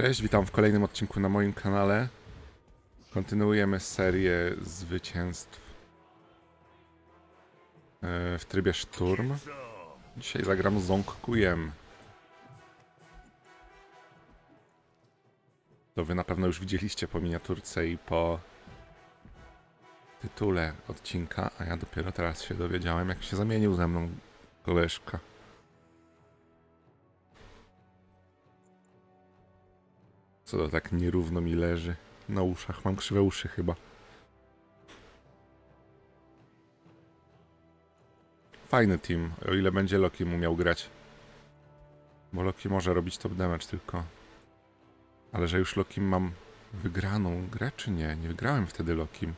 Cześć, witam w kolejnym odcinku na moim kanale. Kontynuujemy serię zwycięstw e, w trybie szturm. Dzisiaj zagram Zongkujem. To wy na pewno już widzieliście po miniaturce i po tytule odcinka, a ja dopiero teraz się dowiedziałem, jak się zamienił ze mną koleżka. Co to tak nierówno mi leży na uszach? Mam krzywe uszy chyba. Fajny team, o ile będzie Loki mu miał grać. Bo Loki może robić top damage tylko. Ale że już Lokim mam wygraną grę, czy nie? Nie wygrałem wtedy Lokim.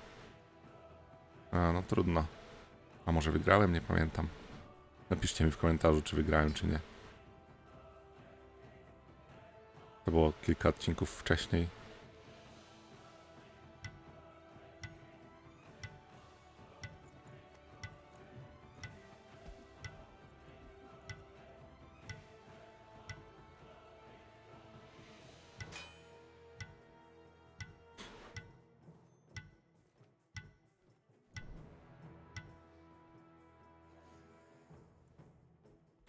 A, no trudno. A może wygrałem? Nie pamiętam. Napiszcie mi w komentarzu, czy wygrałem, czy nie. To było kilka odcinków wcześniej.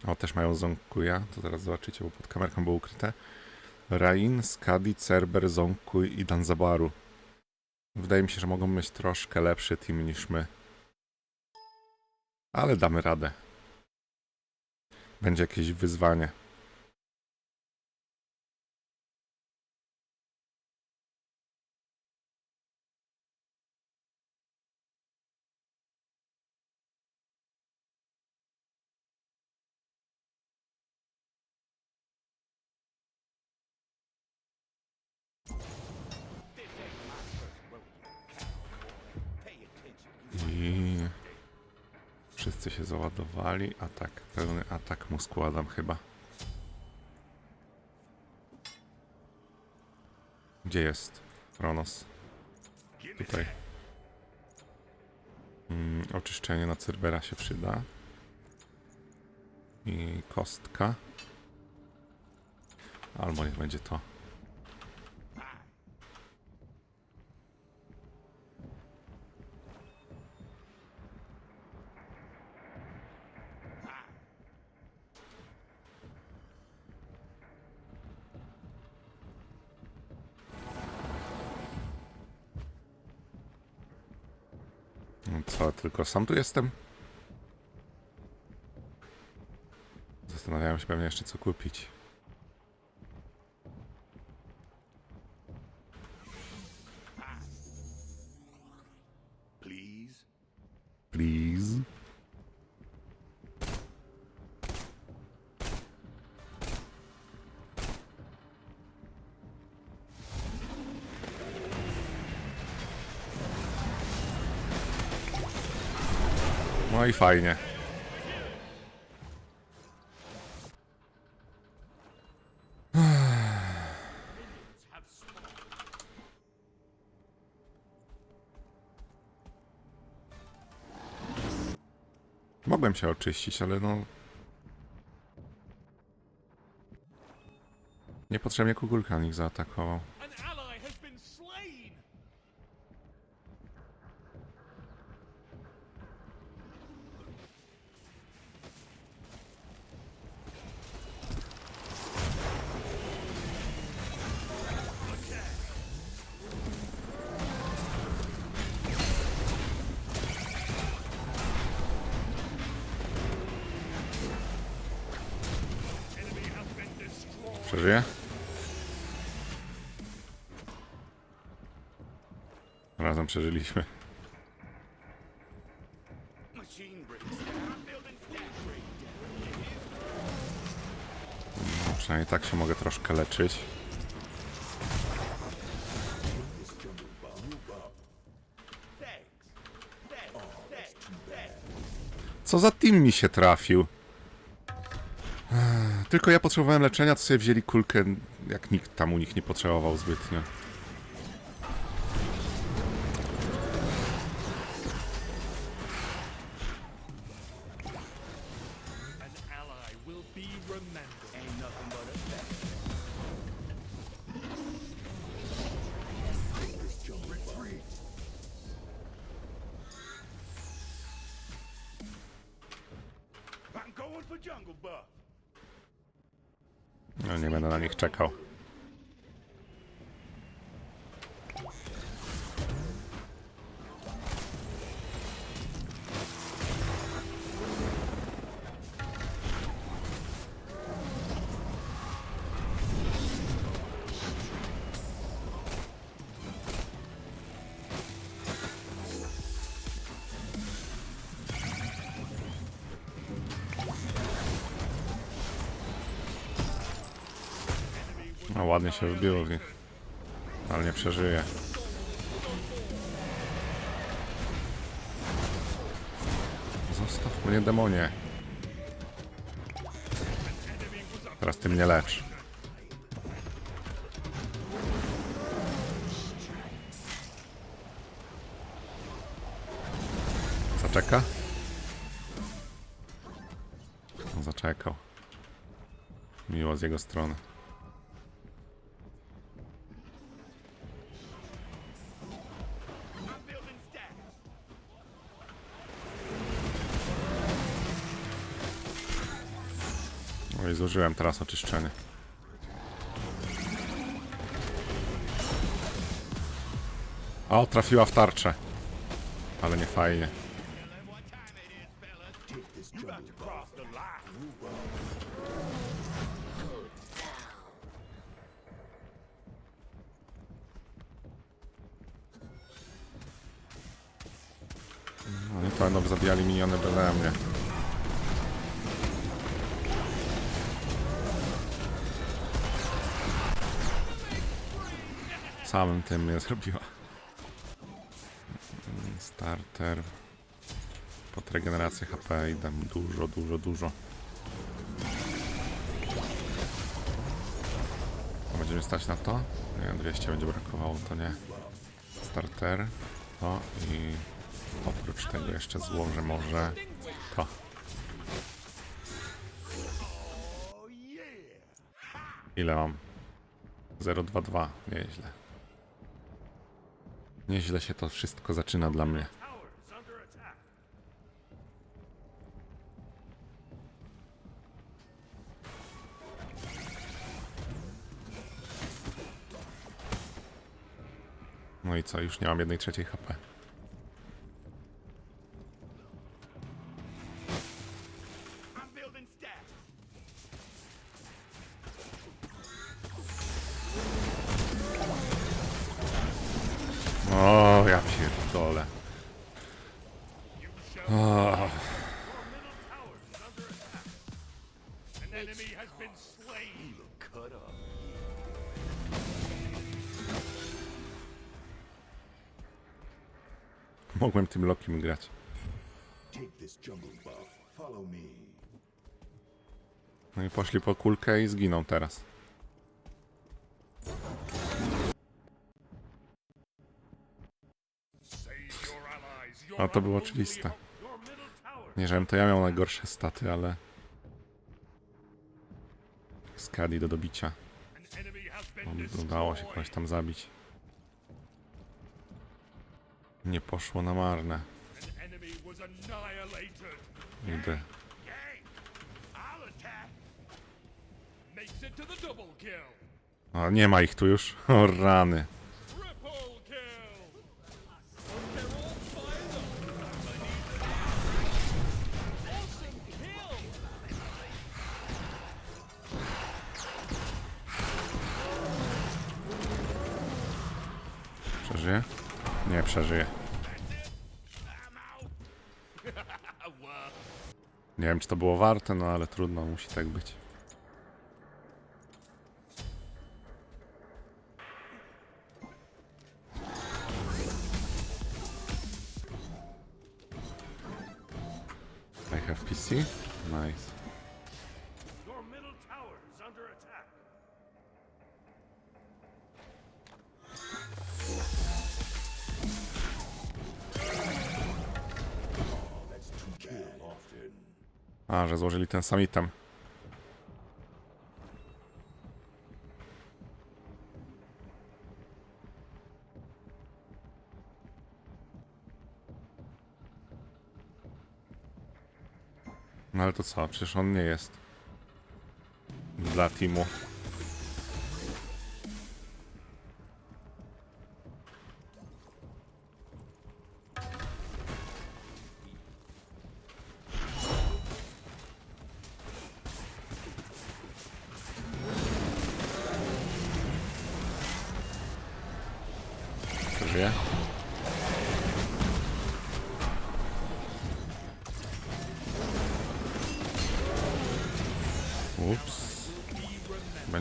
O, też mają Zonkuja, to zaraz zobaczycie, bo pod kamerką było ukryte. Rain, Skadi, Cerber, Zonkuj i Danzabaru. Wydaje mi się, że mogą mieć troszkę lepszy team niż my. Ale damy radę. Będzie jakieś wyzwanie. Wszyscy się załadowali. Atak, pełny atak mu składam chyba. Gdzie jest Kronos? Tutaj. Mm, oczyszczenie na Cerbera się przyda. I kostka. Albo niech będzie to. Co, tylko sam tu jestem? Zastanawiałem się pewnie jeszcze co kupić. I fajnie. Mogłem się oczyścić, ale no... Niepotrzebnie kukulkan ich zaatakował. Przeżyje? Razem przeżyliśmy. No, przynajmniej tak się mogę troszkę leczyć. Co za team mi się trafił? tylko ja potrzebowałem leczenia, to sobie wzięli kulkę, jak nikt tam u nich nie potrzebował zbytnio. Going for jungle buff. No nie będę na nich czekał. Ładnie się wbiło w nich. Ale nie przeżyje. Zostaw mnie demonie. Teraz ty mnie lecz. Zaczeka? Zaczekał. Miło z jego strony. I zużyłem teraz oczyszczenie. O, trafiła w tarczę. Ale nie fajnie. Oni to będą zabijali miniony byle mnie. Samym tym mnie zrobiła. Starter. Pod regenerację HP idę dużo, dużo, dużo. Będziemy stać na to? Nie, 200 będzie brakowało, to nie. Starter. To i oprócz tego jeszcze złożę może to. Ile mam? 022. Nieźle. Nieźle się to wszystko zaczyna dla mnie. No i co? Już nie mam jednej trzeciej HP. Tym Lokim grać. No i poszli po kulkę i zginą teraz. A to było oczywiste. Nie, żebym to ja miał najgorsze staty, ale... Skadi do dobicia. Udało się kogoś tam zabić. Nie poszło na marne. Kill. O, nie ma ich tu już. O, rany. Przeżyje. Nie wiem, czy to było warte, no ale trudno, musi tak być. I have PC? Nice. A, że złożyli ten sam item. No ale to co? Przecież on nie jest dla teamu.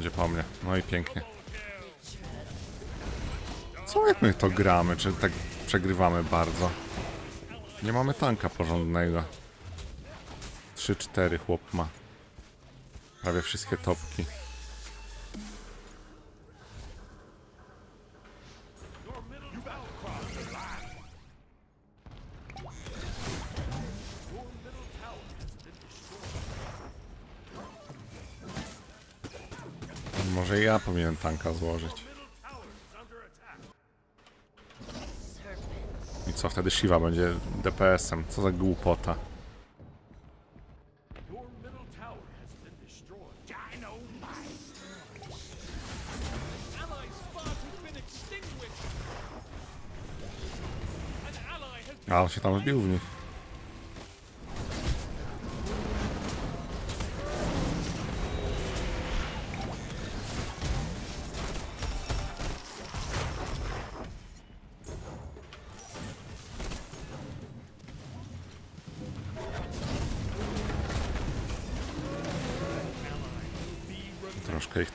Będzie po mnie. No i pięknie. Co jak my to gramy? Czy tak przegrywamy bardzo? Nie mamy tanka porządnego. 3-4 chłop ma. Prawie wszystkie topki. Ja powinienem tanka złożyć. I co wtedy Shiva będzie DPS-em? Co za głupota. A on się tam wbił w nich.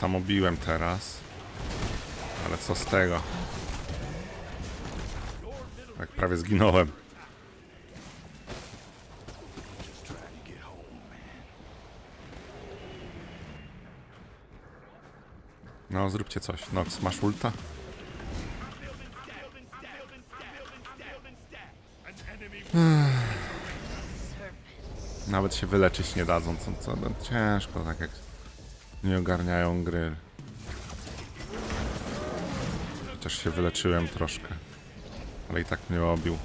Tam obiłem teraz. Ale co z tego? Jak prawie zginąłem. No, zróbcie coś. Nox, masz ulta? Nawet się wyleczyć nie dadzą, co, co no, ciężko, tak jak nie ogarniają gry. Chociaż się wyleczyłem troszkę, ale i tak mnie obił.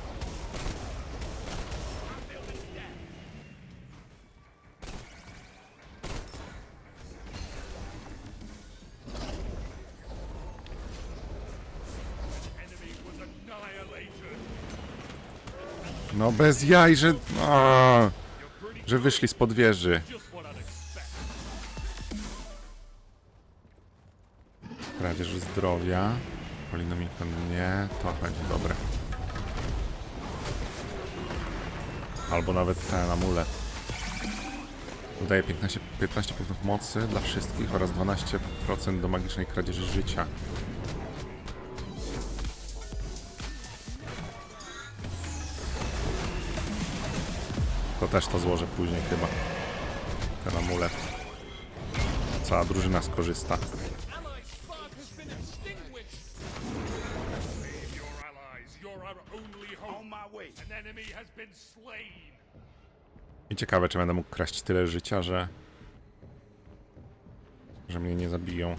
No bez jaj, że... A, że wyszli spod wieży. Kradzież zdrowia. Polinomikon nie. To będzie dobre. Albo nawet ten amulet. Dodaje 15, 15 punktów mocy dla wszystkich oraz 12% do magicznej kradzieży życia. To też to złożę później chyba. Ten amulet. Cała drużyna skorzysta. I ciekawe, czy będę mógł kraść tyle życia, że... że mnie nie zabiją.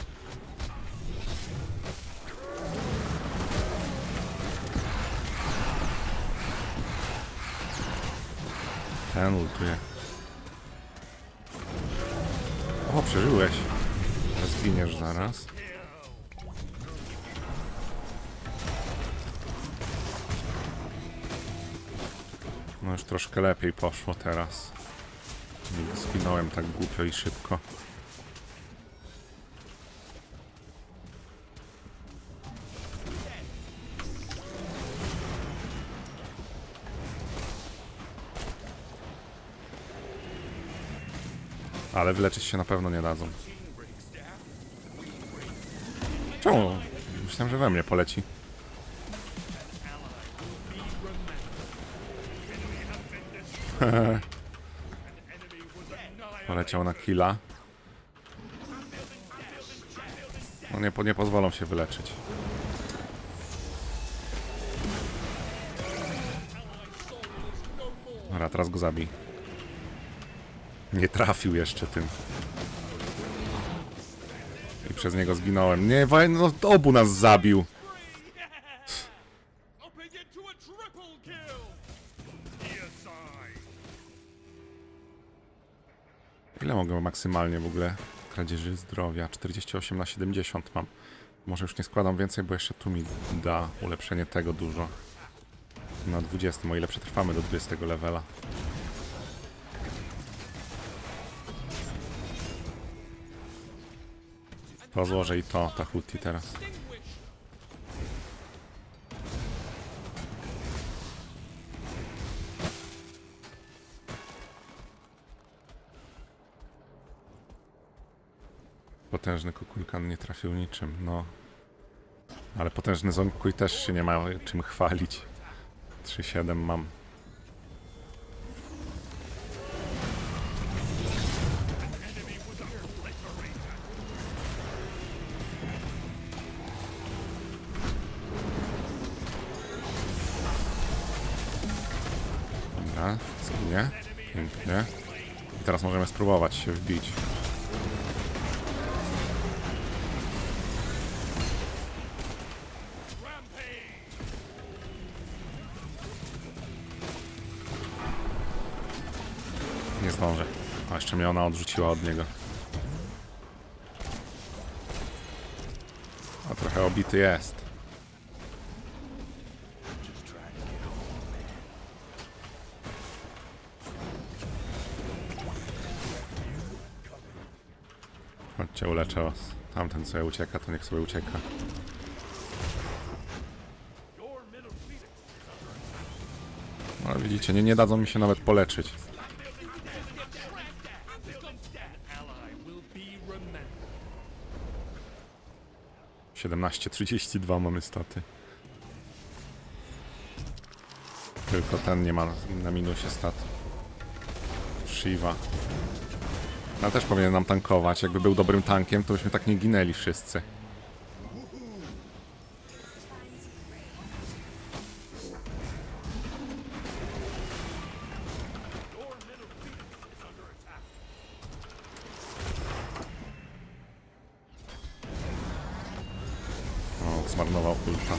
Ten ultuje. O, przeżyłeś. Zginiesz zaraz. No już troszkę lepiej poszło teraz. Nie tak głupio i szybko. Ale wyleczyć się na pewno nie dadzą. Czemu? Myślałem, że we mnie poleci. Poleciał na killa. No nie, nie pozwolą się wyleczyć. Dobra, teraz go zabij. Nie trafił jeszcze tym. I przez niego zginąłem. Nie, no obu nas zabił. Maksymalnie w ogóle kradzieży zdrowia? 48 na 70 mam. Może już nie składam więcej, bo jeszcze tu mi da ulepszenie tego dużo. Na 20, o ile przetrwamy do 20 levela. To złożę i to, ta huti teraz. Potężny kukulkan nie trafił niczym, no. Ale potężny Zonkuj też się nie ma czym chwalić. 3-7 mam. Dobra, zginie. Pięknie. I teraz możemy spróbować się wbić. Jeszcze mnie ona odrzuciła od niego. A trochę obity jest. Chodźcie, uleczę was. Tamten co ucieka, to niech sobie ucieka. No ale widzicie, nie, nie dadzą mi się nawet poleczyć. 17.32 mamy staty. Tylko ten nie ma na minusie stat. Shiva. No też powinien nam tankować. Jakby był dobrym tankiem, to byśmy tak nie ginęli wszyscy. Zmarnował ulta.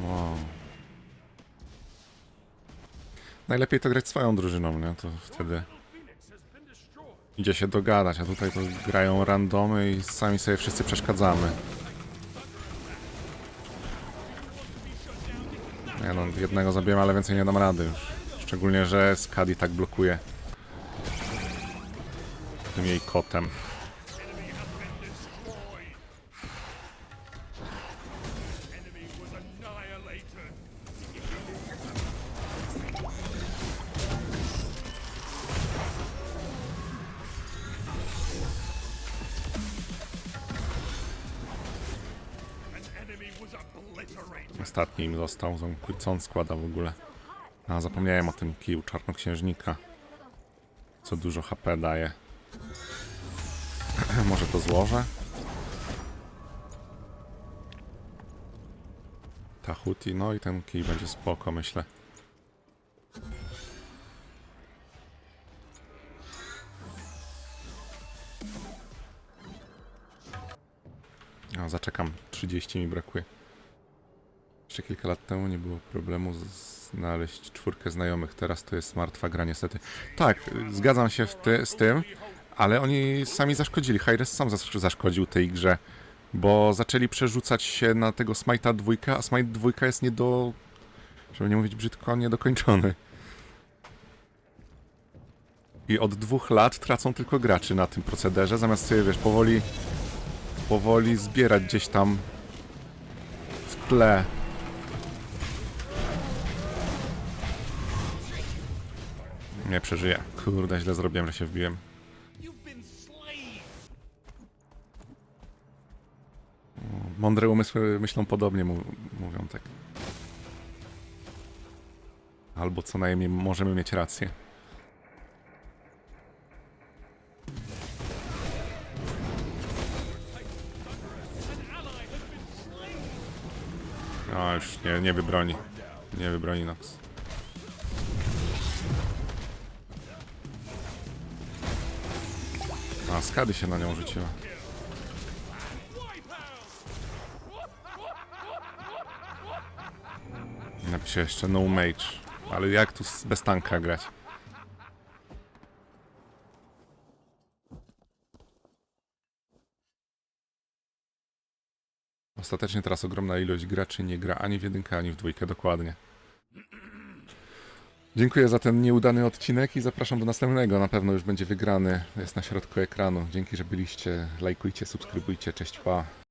Wow. Najlepiej to grać swoją drużyną, nie? To wtedy idzie się dogadać, a tutaj to grają randomy i sami sobie wszyscy przeszkadzamy. Nie no, jednego zabiłem, ale więcej nie dam rady już. Szczególnie, że Skadi tak blokuje. Tym jej kotem. Ostatni im został. Co on składa w ogóle? A, zapomniałem o tym kiju czarnoksiężnika. Co dużo HP daje. Może to złożę? Tahuti, no i ten kij będzie spoko, myślę. A, zaczekam. 30 mi brakuje. Jeszcze kilka lat temu nie było problemu znaleźć czwórkę znajomych. Teraz to jest martwa gra niestety. Tak, zgadzam się ty, z tym, ale oni sami zaszkodzili. Hi-Res sam zas- zaszkodził tej grze, bo zaczęli przerzucać się na tego Smite'a dwójkę, a Smite dwójka jest nie do... żeby nie mówić brzydko, niedokończony. I od dwóch lat tracą tylko graczy na tym procederze, zamiast sobie, wiesz, powoli powoli zbierać gdzieś tam w tle. Nie przeżyję. Kurde, źle zrobiłem, że się wbiłem. Mądre umysły myślą podobnie, mówią tak. Albo co najmniej możemy mieć rację. No już nie, nie wybroni. Nie wybroni Nox. A, skady się na nią rzuciła. Napiszę jeszcze no mage. Ale jak tu bez tanka grać? Ostatecznie teraz ogromna ilość graczy nie gra ani w jedynkę, ani w dwójkę, dokładnie. Dziękuję za ten nieudany odcinek i zapraszam do następnego. Na pewno już będzie wygrany. Jest na środku ekranu. Dzięki, że byliście. Lajkujcie, subskrybujcie. Cześć, pa.